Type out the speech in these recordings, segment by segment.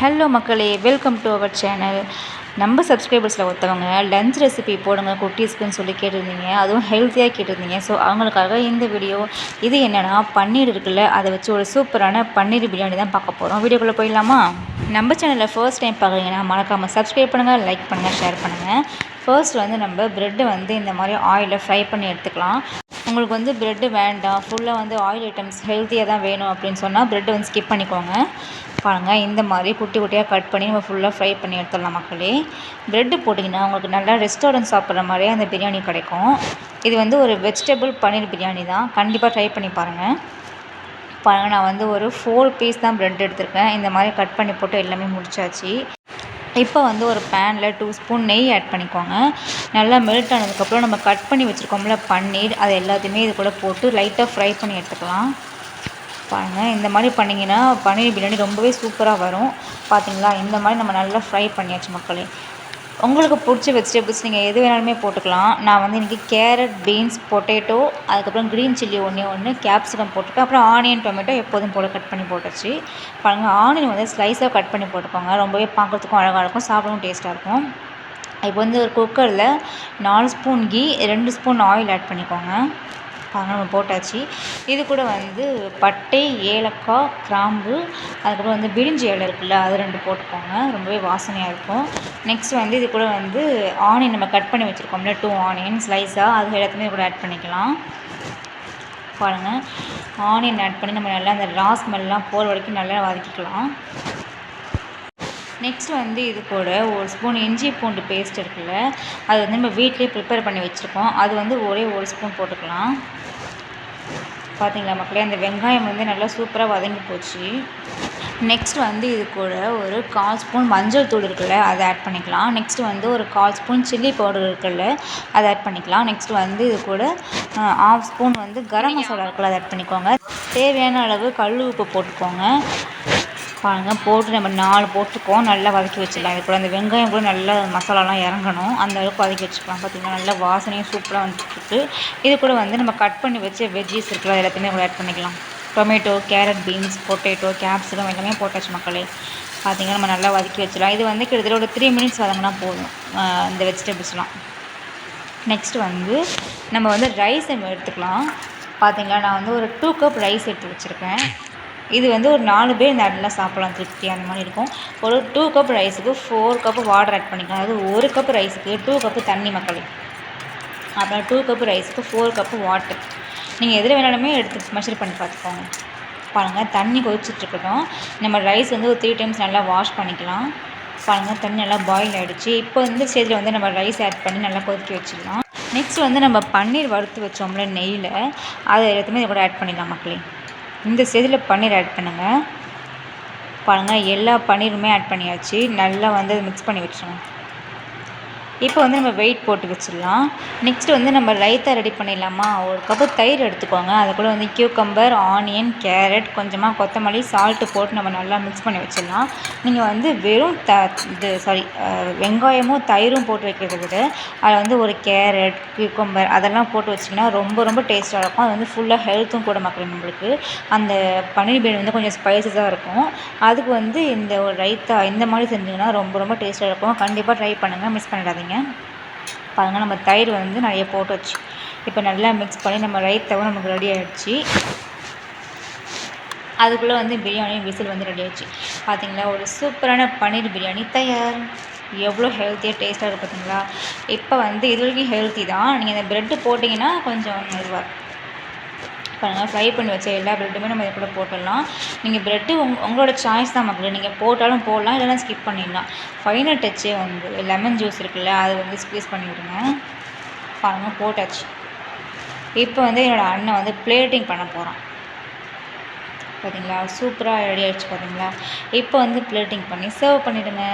Hello மக்களே welcome to our channel நம்ம சப்ஸ்கிரைபர்ஸில் ஒருத்தவங்க லஞ்ச் ரெசிபி போடுங்க குட்டீஸ்க்குன்னு சொல்லி கேட்டிருந்தீங்க. அதுவும் ஹெல்த்தியாக கேட்டிருந்தீங்க. ஸோ அவங்களுக்காக இந்த வீடியோ இது என்னென்னா பன்னீர் இருக்குல்ல அதை வச்சு ஒரு சூப்பரான பன்னீர் பிரியாணி தான் பார்க்க போகிறோம் வீடியோக்குள்ளே போயிடலாமா? நம்ம சேனலில் ஃபர்ஸ்ட் டைம் பார்க்குறீங்கன்னா மறக்காமல் சப்ஸ்கிரைப் பண்ணுங்கள் லைக் பண்ணுங்கள் ஷேர் பண்ணுங்கள் ஃபர்ஸ்ட் வந்து நம்ம ப்ரெட்டை வந்து இந்த மாதிரி ஆயிலில் ஃப்ரை பண்ணி எடுத்துக்கலாம். உங்களுக்கு வந்து ப்ரெட்டு வேண்டாம். ஃபுல்லாக வந்து ஆயில் ஐட்டம்ஸ் ஹெல்த்தியாக தான் வேணும் அப்படின்னு சொன்னால் ப்ரெட்டை வந்து ஸ்கிப் பண்ணிக்கோங்க. பாருங்கள் இந்த மாதிரி குட்டி குட்டியாக கட் பண்ணி நம்ம ஃபுல்லாக ஃப்ரை பண்ணி எடுத்துடலாம் மக்களே. ப்ரெட்டு போட்டிங்கன்னா உங்களுக்கு நல்லா ரெஸ்டாரண்ட் சாப்பிட்ற மாதிரியே அந்த பிரியாணி கிடைக்கும். இது வந்து ஒரு வெஜிடபிள் பன்னீர் பிரியாணி தான். கண்டிப்பாக ட்ரை பண்ணி பாருங்கள் பாருங்கள் நான் வந்து ஒரு ஃபோர் பீஸ் தான் ப்ரெட் எடுத்திருக்கேன். இந்த மாதிரி கட் பண்ணி போட்டு எல்லாமே முடிச்சாச்சு. இப்போ வந்து ஒரு பேனில் டூ ஸ்பூன் நெய் ஆட் பண்ணிக்கோங்க. நல்லா மெல்ட் ஆனதுக்கப்புறம் நம்ம கட் பண்ணி வச்சுருக்கோம்ல பன்னீர் அது எல்லாத்தையுமே இது கூட போட்டு லைட்டாக ஃப்ரை பண்ணி எடுத்துக்கலாம். பாருங்கள் இந்த மாதிரி பண்ணிங்கன்னா பன்னீர் பிரியாணி ரொம்பவே சூப்பராக வரும். பார்த்தீங்களா இந்த மாதிரி நம்ம நல்லா ஃப்ரை பண்ணியாச்சு மக்களே. உங்களுக்கு பிடிச்ச வெஜிடபிள்ஸ் நீங்கள் எது வேணாலுமே போட்டுக்கலாம். நான் வந்து இன்றைக்கி கேரட் பீன்ஸ் பொட்டேட்டோ அதுக்கப்புறம் க்ரீன் சில்லி ஒன்றே ஒன்று கேப்சிகம் போட்டிருக்கேன். அப்புறம் ஆனியன் டொமேட்டோ எப்போதும் போல் கட் பண்ணி போட்டுச்சு பாருங்கள் ஆனியன் வந்து ஸ்லைஸாக கட் பண்ணி போட்டுக்கோங்க ரொம்பவே பார்க்குறதுக்கும் அழகாக இருக்கும் சாப்பிடவும் டேஸ்ட்டாக இருக்கும். இப்போ வந்து ஒரு குக்கரில் நாலு ஸ்பூன் கீ ரெண்டு ஸ்பூன் ஆயில் ஆட் பண்ணிக்கோங்க. பாருங்கள் நம்ம போட்டாச்சு. இது கூட வந்து பட்டை ஏலக்காய் கிராம்பு அதுக்கப்புறம் வந்து பிரிஞ்சி இலை இருக்குல்ல அது ரெண்டு போட்டுக்கோங்க. ரொம்பவே வாசனையாக இருக்கும். நெக்ஸ்ட் வந்து இது கூட வந்து ஆனியன் நம்ம கட் பண்ணி வச்சுருக்கோம்ல டூ ஆனியன் ஸ்லைஸாக அது எல்லாத்தையுமே கூட ஆட் பண்ணிக்கலாம். பாருங்கள் ஆனியன் ஆட் பண்ணி நம்ம நல்லா அந்த ரா ஸ்மெல்லாம் போகிற வரைக்கும் நல்லா வதக்கிக்கலாம். நெக்ஸ்ட் வந்து இது கூட ஒரு ஸ்பூன் இஞ்சி பூண்டு பேஸ்ட் இருக்குல்ல அது வந்து நம்ம வீட்லேயே ப்ரிப்பேர் பண்ணி வச்சுருக்கோம் அது வந்து ஒரே ஒரு ஸ்பூன் போட்டுக்கலாம். பார்த்தீங்களா மக்களே அந்த வெங்காயம் வந்து நல்லா சூப்பராக வதங்கி போச்சு. நெக்ஸ்ட் வந்து இது கூட ஒரு கால் ஸ்பூன் மஞ்சள் தூள் இருக்குல்ல அதை ஆட் பண்ணிக்கலாம். நெக்ஸ்ட் வந்து ஒரு கால் ஸ்பூன் சில்லி பவுடர் இருக்குல்ல அதை ஆட் பண்ணிக்கலாம். நெக்ஸ்ட் வந்து இது கூட ஆஃப் ஸ்பூன் வந்து கரம் மசாலா இருக்குல்ல அதை ஆட் பண்ணிக்கோங்க. தேவையான அளவு கல் உப்பு போட்டுக்கோங்க. பாருங்கள் போட்டு நம்ம நாலு போட்டுக்கோம் நல்லா வதக்கி வச்சிடலாம். இது கூட அந்த வெங்காயம் கூட நல்லா மசாலாலாம் இறங்கணும். அந்த அளவுக்கு வதக்கி வச்சுக்கலாம். பார்த்திங்கன்னா நல்லா வாசனையும் சூப்பராக வந்துட்டுருக்கு இது கூட வந்து நம்ம கட் பண்ணி வச்சு வெஜ்ஜீஸ் அது எல்லாத்தையுமே கூட ஆட் பண்ணிக்கலாம். Tomato carrot beans potato capsicum எல்லாமே போட்டாச்சு மக்களே. பார்த்திங்கன்னா நம்ம நல்லா வதக்கி வச்சிடலாம். இது வந்து கிட்டத்தட்ட ஒரு த்ரீ மினிட்ஸ் வதங்கினா போதும். இந்த வெஜிடபிள்ஸ்லாம் நெக்ஸ்ட் வந்து நம்ம வந்து ரைஸ் நம்ம எடுத்துக்கலாம். பார்த்திங்களா நான் வந்து ஒரு டூ கப் ரைஸ் எடுத்து வச்சுருக்கேன். இது வந்து ஒரு நாலு பேர் இந்த நல்லா சாப்பிட்லாம். திருப்தி அந்த மாதிரி இருக்கும். ஒரு டூ கப் ரைஸுக்கு ஃபோர் கப்பு வாட்டர் ஆட் பண்ணிக்கலாம். அதாவது ஒரு கப் ரைஸுக்கு டூ கப்பு தண்ணி மக்களே. அப்புறம் டூ கப்பு ரைஸுக்கு ஃபோர் கப்பு வாட்டர் நீங்கள் எதில் வேணாலுமே எடுத்து மெஷர் பண்ணி பார்த்துக்கோங்க. பாருங்கள் தண்ணி கொதிச்சிட்ருக்கட்டும் நம்ம ரைஸ் வந்து ஒரு த்ரீ டைம்ஸ் நல்லா வாஷ் பண்ணிக்கலாம். பாருங்கள் தண்ணி நல்லா பாயில் ஆகிடுச்சு இப்போ வந்து ஸ்டேஜில் வந்து நம்ம ரைஸ் ஆட் பண்ணி நல்லா கொதிக்க வச்சிடலாம் நெக்ஸ்ட் வந்து நம்ம பன்னீர் வறுத்து வச்சோம்ல நெய்யில் அதை எல்லாத்தையுமே இதை கூட ஆட் பண்ணிடலாம் மக்களே. இந்த ஸ்டேஜில் பன்னீர் ஆட் பண்ணுங்கள் பாருங்கள் எல்லா பன்னீருமே ஆட் பண்ணியாச்சு. நல்லா வந்து மிக்ஸ் பண்ணி வச்சுருங்க. இப்போ வந்து நம்ம வெயிட் போட்டு வச்சிடலாம். நெக்ஸ்ட் வந்து நம்ம ரைத்தா ரெடி பண்ணிடலாமா? ஒரு கப்பு தயிர் எடுத்துக்கோங்க. அது கூட வந்து கியூக்கம்பர் ஆனியன் கேரட் கொஞ்சமாக கொத்தமல்லி சால்ட்டு போட்டு நம்ம நல்லா மிக்ஸ் பண்ணி வச்சிடலாம். நீங்கள் வந்து வெறும் த இது சாரி வெங்காயமும் தயிரும் போட்டு வைக்கிறத விட அதில் வந்து ஒரு கேரட் கியூக்கம்பர் அதெல்லாம் போட்டு வச்சிங்கன்னா ரொம்ப ரொம்ப டேஸ்ட்டாக இருக்கும். அது வந்து ஃபுல்லாக ஹெல்த்தும் கூட மக்கள் நம்மளுக்கு. அந்த பன்னீர் பிரியாணி வந்து கொஞ்சம் ஸ்பைசஸாக இருக்கும். அதுக்கு வந்து இந்த ஒரு ரைத்தா இந்த மாதிரி செஞ்சிங்கன்னா ரொம்ப ரொம்ப டேஸ்ட்டாக இருக்கும். கண்டிப்பாக ட்ரை பண்ணுங்கள் மிஸ் பண்ணிடாதீங்க. பாருங்கள் பாருங்கள் நம்ம தயிர் வந்து நிறைய போட்டு வச்சு இப்போ நல்லா மிக்ஸ் பண்ணி நம்ம ரைத்தாவும் நமக்கு ரெடி ஆகிடுச்சு அதுக்குள்ளே வந்து பிரியாணியும் விசில் வந்து ரெடி ஆகிடுச்சு பார்த்தீங்களா ஒரு சூப்பரான பன்னீர் பிரியாணி தயார். எவ்வளோ ஹெல்த்தியாக டேஸ்ட்டாக இருக்குது பார்த்தீங்களா இப்போ வந்து இது வரைக்கும் ஹெல்த்தி தான். நீங்கள் இந்த ப்ரெட்டு போட்டிங்கன்னா கொஞ்சம் இதுவாக பாருங்கள் ஃப்ரை பண்ணி வச்ச எல்லா ப்ரெட்டுமே நம்ம இது கூட போட்டுடலாம். நீங்கள் ப்ரெட்டு உங் உங்களோட சாய்ஸ் தான் மக்கள் நீங்கள் போட்டாலும் போடலாம் இல்லைனா ஸ்கிப் பண்ணிடலாம். ஃபைனல் டச்சே வந்து லெமன் ஜூஸ் இருக்குல்ல அதை வந்து ஸ்க்வீஸ் பண்ணி விடுங்க பாருங்கள் போட்டாச்சு. இப்போ வந்து என்னோடய அண்ணன் வந்து பிளேட்டிங் பண்ண போகிறான் பார்த்தீங்களா சூப்பராக ரெடி ஆகிடுச்சு பார்த்தீங்களா இப்போ வந்து பிளேட்டிங் பண்ணி சர்வ் பண்ணிவிடுங்க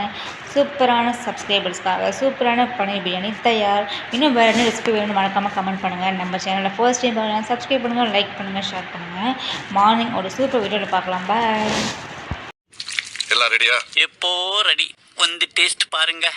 சூப்பரான சப்ஸ்கிரைபர்ஸ்க்காக சூப்பரான பன்னீர் பிரியாணி தயார். இன்னும் வேறு என்ன ரெசிபி வேணும்னு மறக்காமல் கமெண்ட் பண்ணுங்கள் நம்ம சேனலில் ஃபர்ஸ்ட் டைம் பார்க்கலாம் சப்ஸ்கிரைப் பண்ணுங்கள் லைக் பண்ணுங்கள் ஷேர் பண்ணுங்கள் மார்னிங் ஒரு சூப்பர் வீடியோவில் பார்க்கலாம். பாய் எல்லாம் ரெடியா எப்போ ரெடி வந்து டேஸ்ட் பாருங்க.